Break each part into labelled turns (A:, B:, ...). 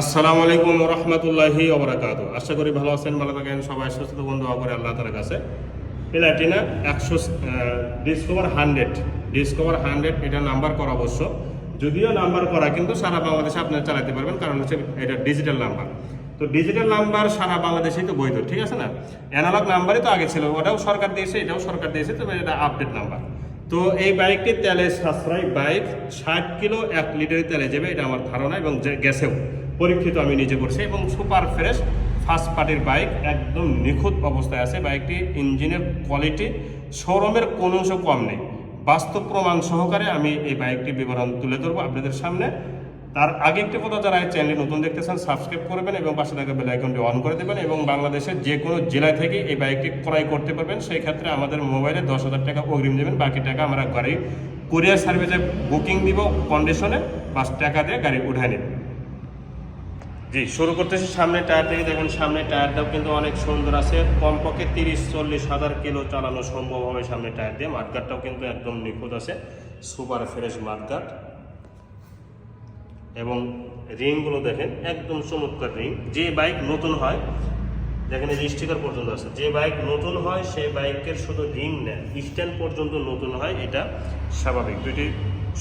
A: আসসালামু আলাইকুম রহমতুল্লাহি ওবরাকাত। আশা করি ভালো আছেন, ভালো থাকেন। সবাই সুস্থ বন্ধু করে আল্লাহ তালার কাছে। প্লাটিনা একশো ডিসকভার হান্ড্রেড ডিসকভার হান্ড্রেড এটা নাম্বার করা অবশ্য। যদিও নাম্বার করা, কিন্তু সারা বাংলাদেশে আপনারা চালাতে পারবেন, কারণ হচ্ছে এটা ডিজিটাল নাম্বার তো ডিজিটাল নাম্বার সারা বাংলাদেশেই তো বৈধ, ঠিক আছে না? অ্যানালগ নাম্বারই তো আগে ছিল, ওটাও সরকার দিয়েছে, এটাও সরকার দিয়েছে, তবে এটা আপডেট নাম্বার তো এই বাইকটি তেলে সাশ্রয় বাইক ষাট কিলো এক লিটারের তেলে যাবে, এটা আমার ধারণা, এবং গ্যাসেও পরীক্ষিত আমি নিজে করছি এবং সুপার ফ্রেশ ফার্স্ট পার্টির বাইক একদম নিখুঁত অবস্থায় আছে। বাইকটি ইঞ্জিনের কোয়ালিটি, শোরুমের কোনো অংশ কম নেই। বাস্তব প্রমাণ সহকারে আমি এই বাইকটি বিবরণ তুলে ধরবো আপনাদের সামনে। তার আগে একটি কথা যারা এই চ্যানেল নতুন দেখতেছেন, সাবস্ক্রাইব করবেন এবং পাশে থাকা বেল আইকনটি অন করে দেবেন এবং বাংলাদেশের যে কোনো জেলায় থেকে এই বাইকটি ক্রয় করতে পারবেন। সেই ক্ষেত্রে আমাদের মোবাইলে দশ হাজার টাকা অগ্রিম দেবেন। বাকি টাকা আমরা গাড়ি, কুরিয়ার সার্ভিসে বুকিং দিব, কন্ডিশনে বাস টাকা দিয়ে গাড়ি উঠায় নেবেন জি, শুরু করতেছি সামনে টায়ার থেকে। দেখেন, সামনে টায়ারটাও কিন্তু অনেক সুন্দর আছে। কমপক্ষে তিরিশ, চল্লিশ হাজার কিলো চালানো সম্ভব হবে সামনে টায়ার দিয়ে। মাঠগাটটাও কিন্তু একদম নিখুঁত আছে। সুপার ফ্রেশ মাঠগাট এবং রিংগুলো দেখেন, একদম চমৎকার রিং। যে বাইক নতুন হয়, দেখেন এই স্টিকার পর্যন্ত আছে। যে বাইক নতুন হয়, সেই বাইকের শুধু রিং নেয় স্ট্যান্ড পর্যন্ত নতুন হয়, এটা স্বাভাবিক। দুইটি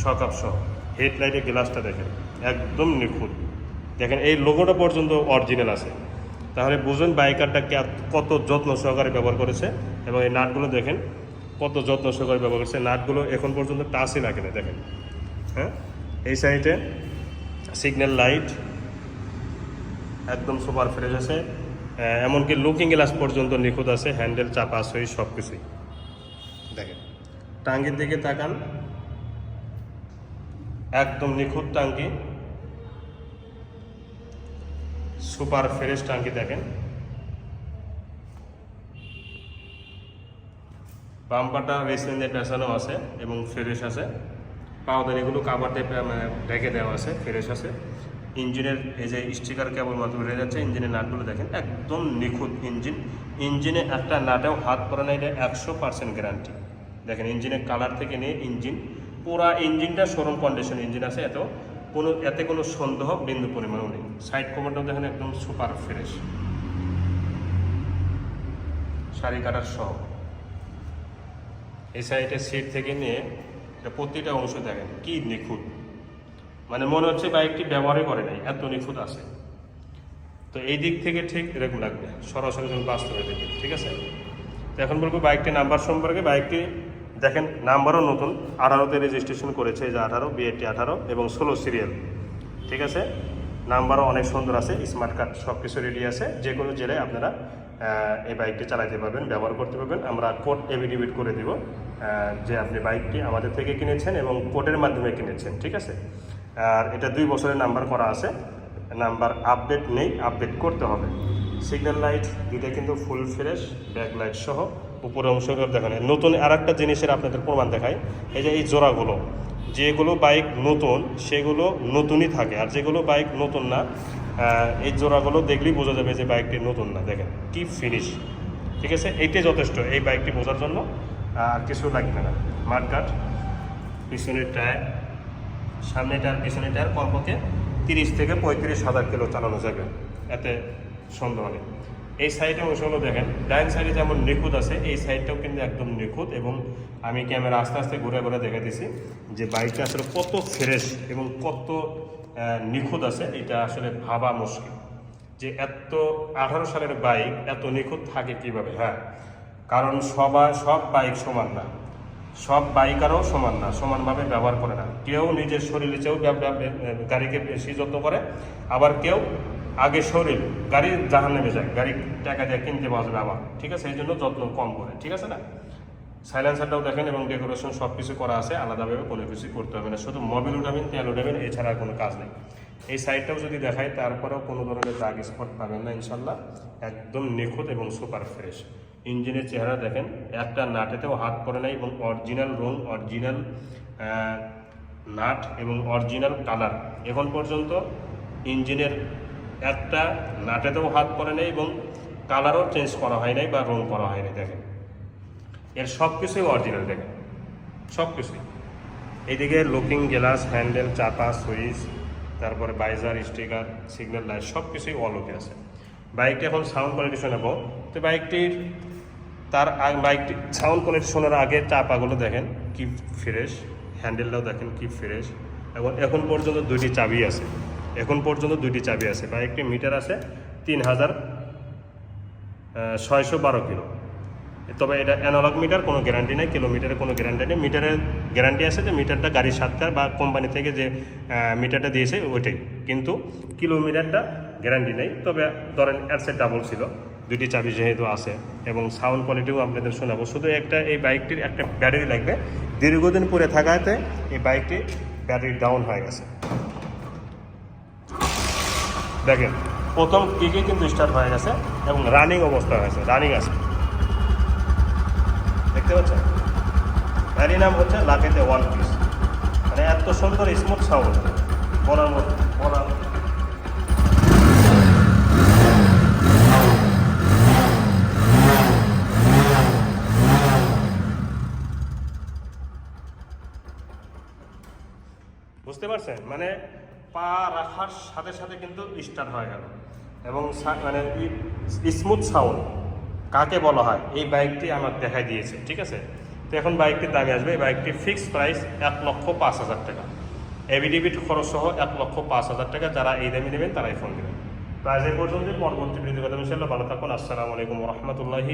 A: সকাপ সহ। হেডলাইটের গ্লাসটা দেখেন, একদম নিখুঁত। দেখেন, এই লোগোটা পর্যন্ত অরিজিনাল আছে। তাহলে বুঝুন বাইকারটা কত যত্ন সহকারে ব্যবহার করেছে এবং এই নাটগুলো দেখেন, কত যত্ন সহকারে ব্যবহার করেছে। নাটগুলো এখন পর্যন্ত টাচই লাগে না দেখেন। হ্যাঁ? এই সাইডে সিগন্যাল লাইট একদম সুপার ফ্রেশ আছে। এমনকি লুকিং গ্লাস পর্যন্ত নিখুঁত আছে হ্যান্ডেল চাপা, সই সব কিছুই দেখেন, টাঙ্গির দিকে তাকান। একদম নিখুঁত টাঙ্কি সুপার ফ্রেশ টাঙ্কি দেখেন। বাম্পারটা রেসিন দিয়ে পেঁচানো আছে এবং ফ্রেশ আছে। পাওদানিগুলো কাবার দিয়ে মানে ঢেকে দেওয়া আছে, ফ্রেশ আছে। ইঞ্জিনের এই যে স্টিকার কেবল মাত্র বেড়ে যাচ্ছে, ইঞ্জিনের নাটগুলো দেখেন, একদম নিখুঁত ইঞ্জিন। ইঞ্জিনে একটা নাটেও হাত পড়ে না, এটা একশো পার্সেন্ট গ্যারান্টি দেখেন, ইঞ্জিনের কালার থেকে নিয়ে ইঞ্জিন, পুরা ইঞ্জিনটা শোরুম কন্ডিশন ইঞ্জিন আছে, এত কোনো, এতে কোনো সন্দেহ বিন্দু পরিমাণও নেই। সাইড কভারটাও দেখেন একদম সুপার ফ্রেশ। শাড়ি কাটার সহ এই সাইডে সিট থেকে নিয়ে এটা প্রতিটা অংশ দেখেন কি নিখুঁত। মানে মনে হচ্ছে বাইকটি ব্যবহারই করে নাই, এত নিখুঁত আছে। তো এই দিক থেকে ঠিক এরকম লাগবে সরাসরি যখন বাস্তবে দেখি ঠিক আছে? তো এখন বলব বাইকটি নাম্বার সম্পর্কে, বাইকটি দেখেন, নাম্বারও নতুন, আঠারোতে রেজিস্ট্রেশন করেছে এই যে আঠারো বিএটি আঠারো এবং ষোলো সিরিয়াল ঠিক আছে? নাম্বারও অনেক সুন্দর আছে স্মার্ট কার্ড সব কিছু রেডি আছে যে কোনো জেলায় আপনারা এই বাইকটি চালাতে পারবেন, ব্যবহার করতে পারবেন। আমরা কোড এভিডিভিট করে দিব যে আপনি বাইকটি আমাদের থেকে কিনেছেন এবং কোডের মাধ্যমে কিনেছেন, ঠিক আছে? আর এটা দুই বছরের নাম্বার করা আছে, নাম্বার আপডেট নেই আপডেট করতে হবে। সিগন্যাল লাইট দুইটা কিন্তু ফুল ফ্রেশ ব্যাক লাইট সহ উপরে অংশগুলো দেখেন। নতুন আর একটা জিনিসের আপনাদের প্রমাণ দেখায় এই যে এই জোড়াগুলো, যেগুলো বাইক নতুন, সেগুলো নতুনই থাকে। আর যেগুলো বাইক নতুন না এই জোড়াগুলো দেখলেই বোঝা যাবে যে বাইকটি নতুন না। দেখেন, কি ফিনিশ ঠিক আছে? এইটাই যথেষ্ট এই বাইকটি বোঝার জন্য। আর কিছু লাগবে না। মাঠঘাট পিছনের টায়ার সামনে টায়ার পিছনে টায়ার কমপক্ষে তিরিশ থেকে পঁয়ত্রিশ হাজার কিলো চালানো যাবে। এতে সন্দেহ নেই। এই সাইডে অংশগুলো দেখেন ডাইন সাইডে যেমন নিখুঁত আছে, এই সাইডটাও কিন্তু একদম নিখুঁত এবং আমি ক্যামেরা আস্তে আস্তে ঘুরে ঘুরে দেখে দিছি যে বাইকটা আসলে কত ফ্রেশ এবং কত নিখুঁত আছে, এটা আসলে ভাবা মুশকিল। যে এত আঠারো সালের বাইক এত নিখুঁত থাকে কীভাবে? হ্যাঁ কারণ সবাই সব বাইক সমান না। সব বাইকারও সমান না, সমানভাবে ব্যবহার করে না। কেউ নিজের শরীরে চেয়েও গাড়িকে বেশি যত্ন করে, আবার কেউ আগে শরীর গাড়ি জাহান নেমে যায়। গাড়ি টাকা দিয়ে কিনতে বসবে আবার। ঠিক আছে? এই জন্য যত্ন কম করে। ঠিক আছে না? সাইলেন্সারটাও দেখেন এবং ডেকোরেশন সব কিছু করা আছে। আলাদাভাবে কোনো কিছু করতে হবে না। শুধু মোবিল উঠাবেন, তেল উঠাবেন, এছাড়া কোনো কাজ নেই। এই সাইডটাও যদি দেখায় তারপরেও কোনো ধরনের দাগ স্পট পাবেন না ইনশাল্লাহ একদম নিখুঁত এবং সুপার ফ্রেশ ইঞ্জিনের চেহারা দেখেন, একটা নাটেতেও হাত পড়ে নাই এবং অরিজিনাল রং অরিজিনাল নাট এবং অরিজিনাল কালার এখন পর্যন্ত ইঞ্জিনের একটা নাটেতেও হাত পড়ে নেই এবং কালারও চেঞ্জ করা হয় নাই বা রং করা হয় নাই, দেখেন। এর সব কিছুই অরিজিনাল দেখেন। সব কিছুই এইদিকে লুকিং গ্লাস হ্যান্ডেল চাপা সুইচ তারপরে বাইজার স্টিকার সিগন্যাল লাইট সব কিছুই অল ওকে আছে। বাইকটি এখন সাউন্ড কোয়ালিটি শোনাবো তো বাইকটির তার বাইকটি সাউন্ড কোয়ালিটি শোনার আগে চাপাগুলো দেখেন কি ফ্রেশ হ্যান্ডেলটাও দেখেন কি ফ্রেশ এবং এখন পর্যন্ত দুইটি চাবি আছে। এখন পর্যন্ত দুইটি চাবি আছে। বাইকটি মিটার আছে তিন হাজার ছয়শো বারো কিলো। তবে এটা অ্যানালগ মিটার কোনো গ্যারান্টি নেই কিলোমিটারের কোনো গ্যারান্টি নেই। মিটারের গ্যারান্টি আছে যে মিটারটা গাড়ির সাতকার বা কোম্পানি থেকে যে মিটারটা দিয়েছে ওইটাই। কিন্তু কিলোমিটারটা গ্যারান্টি নেই। তবে ধরেন অ্যাডসেট ডাবল ছিল। দুইটি চাবি যেহেতু আছে এবং সাউন্ড কোয়ালিটিও আপনাদের শোনাবো। শুধু একটা এই বাইকটির একটা ব্যাটারি লাগবে। দীর্ঘদিন পরে থাকাতে এই বাইকটি ব্যাটারি ডাউন হয়ে গেছে। দেখেন, প্রথম কিকে কিন্তু স্টার্ট হয়ে গেছে এবং রানিং অবস্থা হয়েছে রানিং আছে। দেখতে পাচ্ছেন? গাড়ির নাম হচ্ছে লাকেতে ওয়ান পিস মানে এত সুন্দর স্মুথ সাউন্ড বলার মতো, বলার বুঝতে পারছেন? মানে পা রাখার সাথে সাথে কিন্তু স্টার্ট হয়ে গেল। এবং মানে স্মুথ সাউন্ড কাকে বলা হয়? এই বাইকটি আমার দেখাই দিয়েছে, ঠিক আছে? তো এখন বাইকটির দামে আসবে। এই বাইকটির ফিক্সড প্রাইস এক লক্ষ পাঁচ হাজার টাকা। এভিডিভিট খরচ সহ এক লক্ষ পাঁচ হাজার টাকা। যারা এই দামে নেবেন, তারাই ফোন দেবেন। প্রাইস এই পর্যন্ত পরবর্তী ভিডিও কথা ইনশাআল্লাহ ভালো থাকুন। আসসালামু আলাইকুম রহমতুল্লাহি